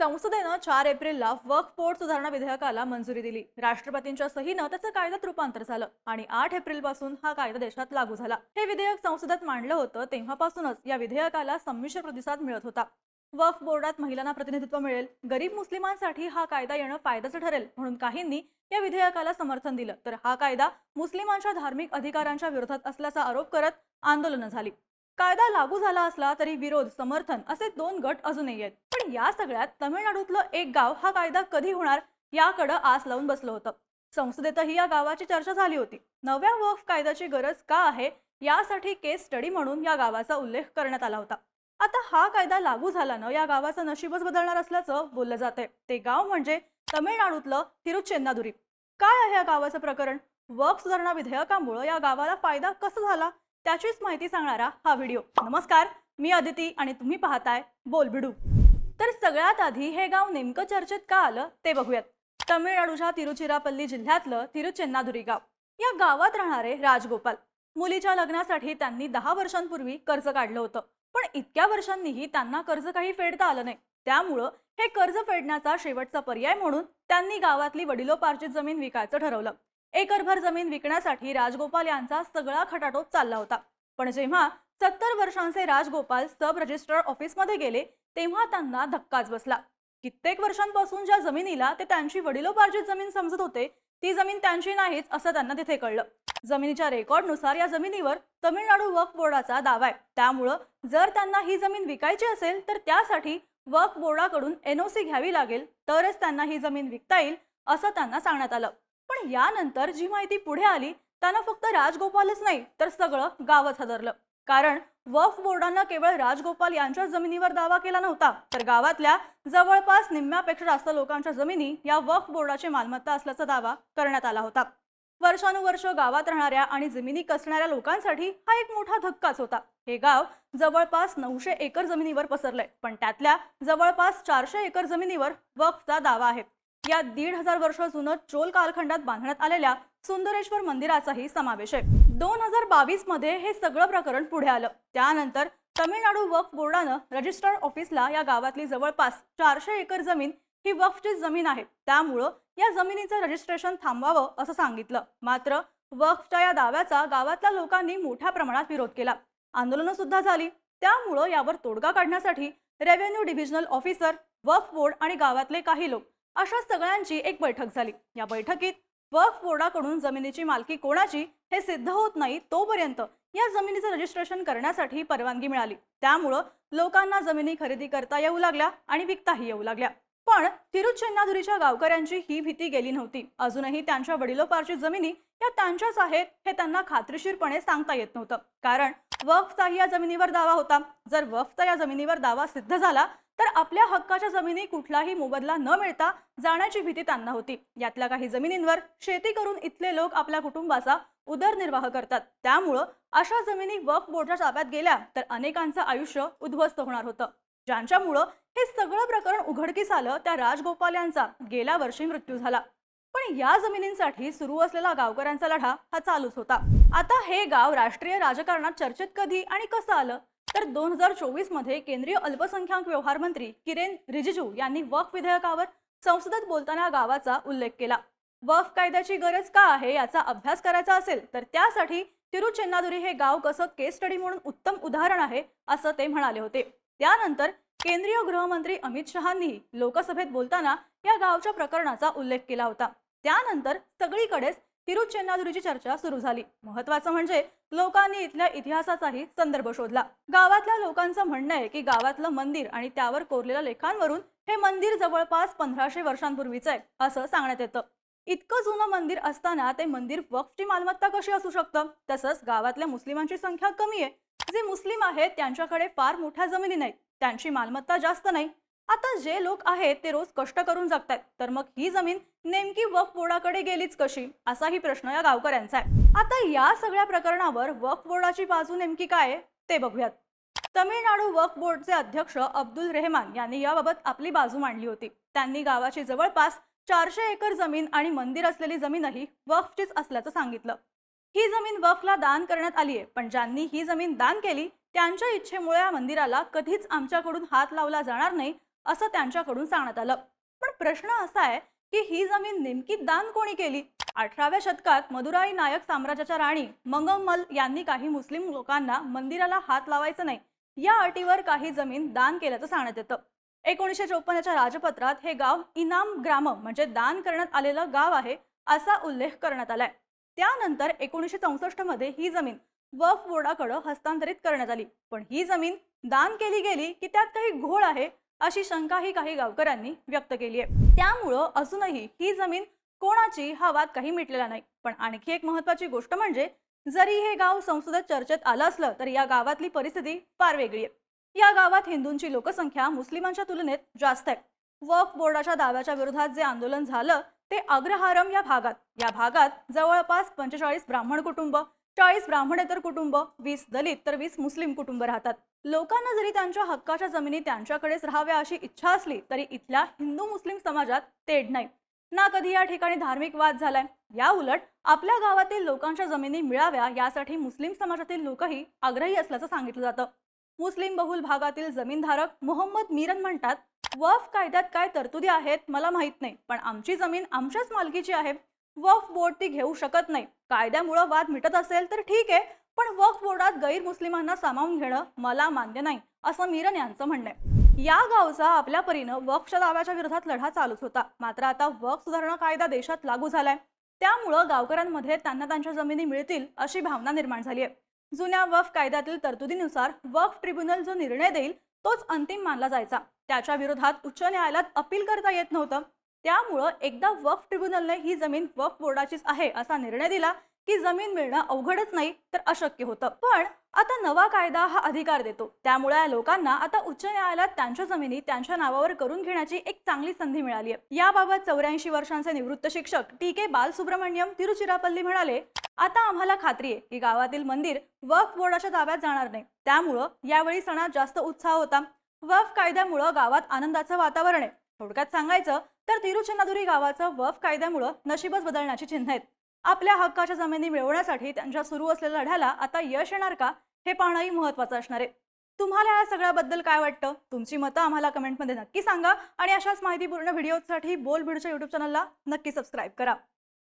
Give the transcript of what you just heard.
संसदेनं चार एप्रिलला वक्फ सुधारणा विधेयकाला मंजुरी दिली. राष्ट्रपतींच्या सहीनं त्याचं कायद्यात रूपांतर झालं आणि आठ एप्रिलपासून हा कायदा देशात लागू झाला. हे विधेयक संसदेत मांडलं होतं तेव्हापासूनच या विधेयकाला संमिश्र प्रतिसाद मिळत होता. वक्फ बोर्डात महिलांना प्रतिनिधित्व मिळेल. गरीब मुस्लिमांसाठी हा कायदा येणं फायद्याचं ठरेल म्हणून काहींनी या विधेयकाला समर्थन दिलं. तर हा कायदा मुस्लिमांच्या धार्मिक अधिकारांच्या विरोधात असल्याचा आरोप करत आंदोलनं झाली. कायदा लागू झाला असला तरी विरोध समर्थन असे दोन गट अजूनही आहेत. पण या सगळ्यात तमिळनाडूतलं एक गाव हा कायदा कधी होणार याकडं आस लावून बसलं होतं. संसदेतही या गावाची चर्चा झाली होती. नव्या वक्फ कायद्याची गरज का आहे यासाठी केस स्टडी म्हणून या गावाचा उल्लेख करण्यात आला होता. आता हा कायदा लागू झाल्यानं या गावाचं नशीबच बदलणार असल्याचं बोललं जातंय. ते गाव म्हणजे तमिळनाडूतलं तिरुचेन्नादुरी काय आहे या गावाचं प्रकरण? वक्फ सुधारणा विधेयकामुळं या गावाला फायदा कसा झाला? त्याचीच माहिती सांगणारा हा व्हिडिओ. नमस्कार मी अदिती आणि तुम्ही पाहताय बोलबिडू. तर सगळ्यात आधी हे गाव नेमकं चर्चेत का आलं ते बघूयात. तमिळनाडूच्या तिरुचिरापल्ली जिल्ह्यातलं तिरुचेन्नादुरी गाव. या गावात राहणारे राजगोपाल. मुलीच्या लग्नासाठी त्यांनी दहा वर्षांपूर्वी कर्ज काढलं होतं. पण इतक्या वर्षांनीही त्यांना कर्ज काही फेडता आलं नाही. त्यामुळं हे कर्ज फेडण्याचा शेवटचा पर्याय म्हणून त्यांनी गावातली वडिलोपार्जित जमीन विकायचं ठरवलं. एकरभर जमीन विकण्यासाठी राजगोपाल यांचा सगळा खटाटोप चालला होता. पण जेव्हा सत्तर वर्षांचे राजगोपाल सब रजिस्ट्रार ऑफिसमध्ये गेले तेव्हा त्यांना धक्काच बसला. कित्येक वर्षांपासून ज्या जमिनीला ते त्यांची वडिलोपार्जित जमीन समजत होते ती जमीन त्यांची नाहीच असं त्यांना तिथे कळलं. जमिनीच्या रेकॉर्डनुसार या जमिनीवर तमिळनाडू वक्फ बोर्डाचा दावा आहे. त्यामुळं जर त्यांना ही जमीन विकायची असेल तर त्यासाठी वक्फ बोर्डाकडून एनओसी घ्यावी लागेल तरच त्यांना ही जमीन विकता येईल असं त्यांना सांगण्यात आलं. पण यानंतर जी माहिती पुढे आली त्यांना फक्त राजगोपालच नाही तर सगळं गावच हादरलं. कारण वफ बोर्डानं केवळ राजगोपाल यांच्या जमिनीवर दावा केला नव्हता तर गावातल्या जवळपास निम्म्यापेक्षा जास्त लोकांच्या जमिनी या वफ बोर्डाची मालमत्ता असल्याचा दावा करण्यात आला होता. वर्षानुवर्ष गावात राहणाऱ्या आणि जमिनी कसणाऱ्या लोकांसाठी हा एक मोठा धक्काच होता. हे गाव जवळपास नऊशे एकर जमिनीवर पसरलंय पण त्यातल्या जवळपास चारशे एकर जमिनीवर वफचा दावा आहे. या दीड हजार वर्ष जुनं चोल कालखंडात बांधण्यात आलेल्या सुंदरेश्वर मंदिराचाही समावेश आहे. दोन हजार बावीसमध्ये हे सगळं प्रकरण पुढे आलं. त्यानंतर तमिळनाडू वक्फ बोर्डानं रजिस्टर्ड ऑफिसला या गावातली जवळपास चारशे एकर जमीन ही वक्फची जमीन आहे. त्यामुळं या जमिनीचं रजिस्ट्रेशन थांबवावं असं सांगितलं. मात्र वक्फच्या या दाव्याचा गावातल्या लोकांनी मोठ्या प्रमाणात विरोध केला. आंदोलनं सुद्धा झाली. त्यामुळं यावर तोडगा काढण्यासाठी revenue divisional officer Waqf board आणि गावातले काही लोक अशा सगळ्यांची एक बैठक झाली. या बैठकीत वक्फ बोर्डाकडून जमिनीची मालकी कोणाची हे सिद्ध होत नाही तोपर्यंत या जमिनीचं रजिस्ट्रेशन करण्यासाठी परवानगी मिळाली. त्यामुळं लोकांना जमिनी खरेदी करता येऊ लागल्या आणि विकताही येऊ लागल्या. पण तिरुचेन्नादुरीच्या गावकऱ्यांची ही भीती गेली नव्हती. अजूनही त्यांच्या वडिलोपार्जित जमिनी या त्यांच्याच आहेत हे त्यांना खात्रीशीरपणे सांगता येत नव्हतं. कारण वफचा या जमिनीवर दावा होता. जर वफचा या जमिनीवर दावा सिद्ध झाला तर आपल्या हक्काच्या जमिनी कुठलाही मोबदला न मिळता जाण्याची भीती त्यांना होती. यातल्या काही जमिनींवर शेती करून इथले लोक आपल्या कुटुंबाचा उदरनिर्वाह करतात. त्यामुळं अशा जमिनी वफ बोर्डच्या ताब्यात गेल्या तर अनेकांचं आयुष्य उद्ध्वस्त होणार होतं. ज्यांच्यामुळं हे सगळं प्रकरण उघडकीस आलं त्या राजगोपाल यांचा गेल्या वर्षी मृत्यू झाला. पण या जमिनींसाठी सुरू असलेला गावकऱ्यांचा लढा हा चालूच होता. आता हे गाव राष्ट्रीय राजकारणात चर्चेत कधी आणि कसं आलं? तर दोन हजार चोवीसमध्ये केंद्रीय अल्पसंख्याक व्यवहार मंत्री किरेन रिजिजू यांनी वक्फ विधेयकावर संसदेत बोलताना गावाचा उल्लेख केला. वक्फ कायद्याची गरज का आहे याचा अभ्यास करायचा असेल तर त्यासाठी तिरुचेन्नादुरी हे गाव कसं केस स्टडी म्हणून उत्तम उदाहरण आहे असं ते म्हणाले होते. त्यानंतर केंद्रीय गृहमंत्री अमित शहांनी लोकसभेत बोलताना या गावच्या प्रकरणाचा उल्लेख केला होता. त्यानंतर सगळीकडेच तिरुचेन्नादुरीची चर्चा सुरू झाली. महत्वाचं म्हणजे लोकांनी इथल्या इतिहासाचाही संदर्भ शोधला. गावातल्या लोकांचं म्हणणं आहे की गावातलं मंदिर आणि त्यावर कोरलेल्या लेखांवरून हे मंदिर जवळपास पंधराशे वर्षांपूर्वीचं आहे असं सांगण्यात येतं. इतकं जुनं मंदिर असताना ते मंदिर वक्फची मालमत्ता कशी असू शकतं? तसंच गावातल्या मुस्लिमांची संख्या कमी आहे. जे मुस्लिम आहेत त्यांच्याकडे फार मोठ्या जमिनी नाहीत. त्यांची मालमत्ता जास्त नाही. आता जे लोक आहेत ते रोज कष्ट करून जगतायत. तर मग ही जमीन नेमकी वफ बोर्डाकडे गेलीच कशी? असाही प्रश्न या गावकऱ्यांचा आहे. आता या सगळ्या प्रकरणावर वफ बोर्डाची बाजू नेमकी काय ते बघूयात. तमिळनाडू वक्फ बोर्डचे अध्यक्ष अब्दुल रेहमान यांनी याबाबत आपली बाजू मांडली होती. त्यांनी गावाची जवळपास चारशे एकर जमीन आणि मंदिर असलेली जमीनही वक्फचीच असल्याचं सांगितलं. ही जमीन वक्फला दान करण्यात आली आहे पण ज्यांनी ही जमीन दान केली त्यांच्या इच्छेमुळे या मंदिराला कधीच आमच्याकडून हात लावला जाणार नाही असं त्यांच्याकडून सांगण्यात आलं. पण प्रश्न असा आहे की ही जमीन नेमकी दान कोणी केली? अठराव्या शतकात मदुराई नायक साम्राज्याच्या राणी मंगमल यांनी काही मुस्लिम लोकांना मंदिराला हात लावायचं नाही. या अटीवर काही जमीन दान केल्याचं सांगण्यात येतं. एकोणीसशे चोपन्नच्या राजपत्रात हे गाव इनाम ग्राम म्हणजे दान करण्यात आलेलं गाव आहे असा उल्लेख करण्यात आलाय. त्यानंतर एकोणीसशे चौसष्टमध्ये ही जमीन वफ बोर्डाकडे हस्तांतरित करण्यात आली. पण ही जमीन दान केली गेली की त्यात काही घोळ आहे? अशी शंकाही काही गावकऱ्यांनी व्यक्त केली आहे. त्यामुळं अजूनही ही जमीन कोणाची हा वाद काही मिटलेला नाही. पण आणखी एक महत्वाची गोष्ट म्हणजे जरी हे गाव संसदेत चर्चेत आलं असलं तरी या गावातली परिस्थिती फार वेगळी आहे. या गावात हिंदूंची लोकसंख्या मुस्लिमांच्या तुलनेत जास्त आहे. वक्फ बोर्डाच्या दाव्याच्या विरोधात जे आंदोलन झालं ते अग्रहारम या भागात. या भागात जवळपास पंचेचाळीस ब्राह्मण कुटुंब चाळीस ब्राह्मणेतर कुटुंब वीस दलित तर वीस मुस्लिम कुटुंब राहतात. लोकांना जरी त्यांच्या हक्काच्या जमिनी त्यांच्याकडेच राहाव्या अशी इच्छा असली तरी इथल्या हिंदू मुस्लिम समाजात तेढ नाही. ना कधी या ठिकाणी धार्मिक वाद झालाय. या उलट आपल्या गावातील लोकांच्या जमिनी मिळाव्या यासाठी मुस्लिम समाजातील लोकही आग्रही असल्याचं सांगितलं जातं. मुस्लिम बहुल भागातील जमीनधारक मोहम्मद मीरन म्हणतात वफ कायद्यात काय तरतुदी आहेत मला माहीत नाही पण आमची जमीन आमच्याच मालकीची आहे. वक्फ बोर्ड ती घेऊ शकत नाही. कायद्यामुळं वाद मिटत असेल तर ठीक आहे पण वक्फ बोर्डात गैर मुस्लिमांना सामावून घेणं मला मान्य नाही असं मीरन यांचं म्हणणं आहे. या गावचा आपल्या परीनं वक्फच्या दाव्याच्या विरोधात लढा चालूच होता. मात्र आता वक्फ सुधारणा कायदा देशात लागू झालाय. त्यामुळं गावकऱ्यांमध्ये त्यांना त्यांच्या जमिनी मिळतील अशी भावना निर्माण झाली आहे. जुन्या वक्फ कायद्यातील तरतुदीनुसार वक्फ ट्रिब्युनल जो निर्णय देईल तोच अंतिम मानला जायचा. त्याच्या विरोधात उच्च न्यायालयात अपील करता येत नव्हतं. त्यामुळं एकदा वक्फ ट्रिब्युनलने ही जमीन वक्फ बोर्डाचीच आहे असा निर्णय दिला की जमीन मिळणं अवघडच नाही तर अशक्य होतं. पण आता नवा कायदा हा अधिकार देतो. त्यामुळे या लोकांना आता उच्च न्यायालयात त्यांच्या जमिनी त्यांच्या नावावर करून घेण्याची एक चांगली संधी मिळाली आहे. याबाबत चौऱ्याऐंशी वर्षांचे निवृत्त शिक्षक टी के बालसुब्रमण्यम तिरुचिरापल्ली म्हणाले आता आम्हाला खात्री आहे की गावातील मंदिर वक्फ बोर्डाच्या ताब्यात जाणार नाही. त्यामुळं यावेळी सणात जास्त उत्साह होता. वक्फ कायद्यामुळं गावात आनंदाचं वातावरण आहे. थोडक्यात सांगायचं तर तिरुचंदादुरी गावाचं वफ कायद्यामुळं नशीबच बदलण्याची चिन्ह आहेत. आपल्या हक्काच्या जमिनी मिळवण्यासाठी त्यांच्या सुरू असलेल्या लढ्याला आता यश येणार का हे पाहणंही महत्वाचं असणार आहे. तुम्हाला या सगळ्याबद्दल काय वाटतं? तुमची मतं आम्हाला कमेंटमध्ये नक्की सांगा आणि अशाच माहितीपूर्ण व्हिडिओसाठी बोल भिडच्या युट्यूब चॅनलला नक्की सबस्क्राईब करा.